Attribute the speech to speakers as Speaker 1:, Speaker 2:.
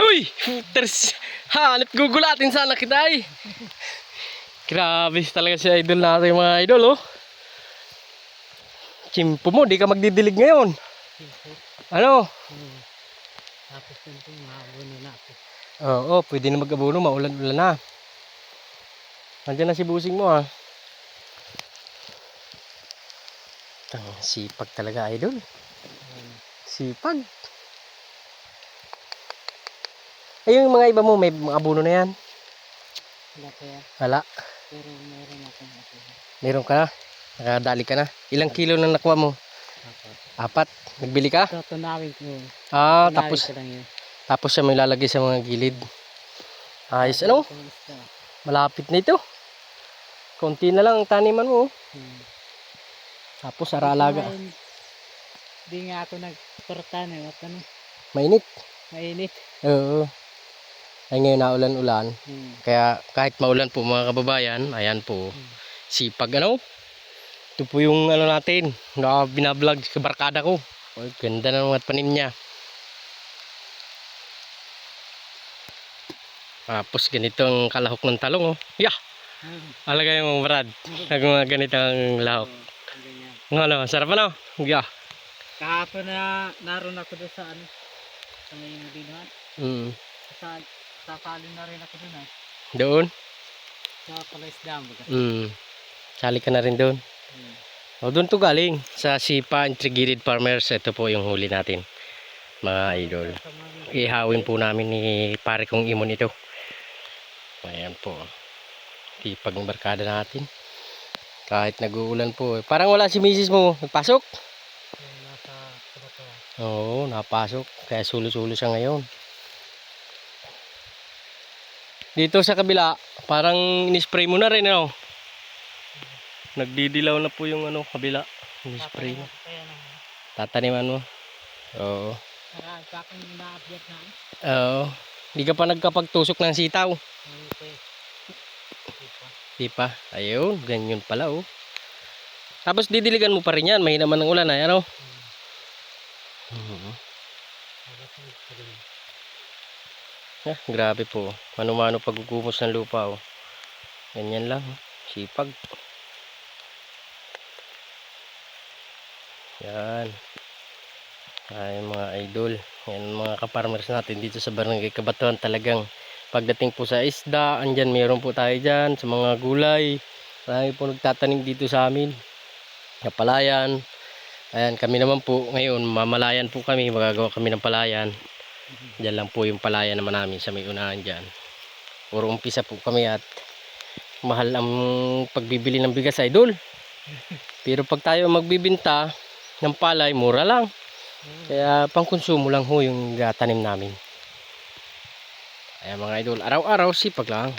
Speaker 1: Uy! Ters, hanip gugulatin sana kita eh. Grabe talaga si idol natin mga idol oh. Chimpo mo, di ka magdidilig ngayon. Ano?
Speaker 2: Hmm. Tapos yun po, mahabuno na ako.
Speaker 1: Oo, pwede na mag-abono, maulan-ulan na. Nandiyan na si busing mo ah. Ang sipag talaga idol.
Speaker 2: Ayun.
Speaker 1: Sipag. Ay, yung mga iba mo, may mga abono na yan.
Speaker 2: Wala kaya,
Speaker 1: Wala.
Speaker 2: pero meron akong ako.
Speaker 1: Meron ka na. Nakadali ka na. Ilang kilo na nakuha mo?
Speaker 2: Apat.
Speaker 1: Apat. Nagbili ka?
Speaker 2: Ito, tunawin ko.
Speaker 1: Ah,
Speaker 2: Tunawin
Speaker 1: tapos
Speaker 2: ko lang yun.
Speaker 1: tapos siya may lalagay sa mga gilid. Ayos, ano? Malapit na ito. Konti na lang ang taniman mo. oh.
Speaker 2: Hmm.
Speaker 1: Tapos araalaga.
Speaker 2: Ngayon, Di nga ako nagportan eh. Ano,
Speaker 1: Mainit.
Speaker 2: mainit.
Speaker 1: Oo. Ay ngayon na ulan-ulan.
Speaker 2: Hmm.
Speaker 1: Kaya kahit maulan po mga kababayan, ayan po.
Speaker 2: Hmm.
Speaker 1: Sipag ano? Ito po yung ano natin, na binablog sa barkada ko. Ay, ganda ng mga panim niya. Tapos ganito ang kalahok ng talong oh. Yeah! Alagay mo Brad. Nag mga ganitong lahok.
Speaker 2: Ang ganyan.
Speaker 1: Ng ano, sarap ano? Yeah.
Speaker 2: Kahapon na naroon ako doon sa ano, sa may binuhan.
Speaker 1: Mm.
Speaker 2: Sa, sasali na rin ako doon ah.
Speaker 1: Doon?
Speaker 2: Sa Palaisdam. baga.
Speaker 1: Mm. Sali ka na rin doon.
Speaker 2: Hmm.
Speaker 1: O doon to galing sa Sipa Integrated Farmers. Ito po yung huli natin. Mga idol. Ihawin po namin ni pare kong imon ito. Ayan po. Tipag ng barkada natin. Kahit nag-uulan po. eh. Parang wala si misis mo. Nagpasok?
Speaker 2: Kabatawa.
Speaker 1: Oo, napasok. Kaya sulo-sulo siya ngayon. Dito sa kabila, parang in-spray mo na rin, ano? Nagdidilaw na po yung ano, kabila. In-spray mo. Tataniman mo. Oo. Oo. Hindi ka pa nagkapagtusok ng sitaw.
Speaker 2: Hindi
Speaker 1: pa. Ayun, ganyan pala oh. Tapos didiligan mo pa rin yan. Mahina man ng ulan ay ano. Mhm.
Speaker 2: Tapos yung green.
Speaker 1: Ah, grabe po. Mano-mano pagugumos ng lupa oh. Ganyan lang. oh. Sipag. Yan. Ay mga idol. Yan mga kaparmers natin dito sa Barangay Kabatuan talagang pagdating po sa isda, andyan meron po tayo dyan sa mga gulay. Marami po nagtatanim dito sa amin. Kapalayan. Ayan, kami naman po ngayon, mamalayan po kami, magagawa kami ng palayan. Diyan lang po yung palayan naman namin sa may unahan dyan. Puro umpisa po kami at mahal ang pagbibili ng bigas idol. Pero pag tayo magbibinta ng palay, mura lang.
Speaker 2: Hmm.
Speaker 1: Kaya pangkonsumo lang ho yung tanim namin. Ayan mga idol, araw-araw sipag lang.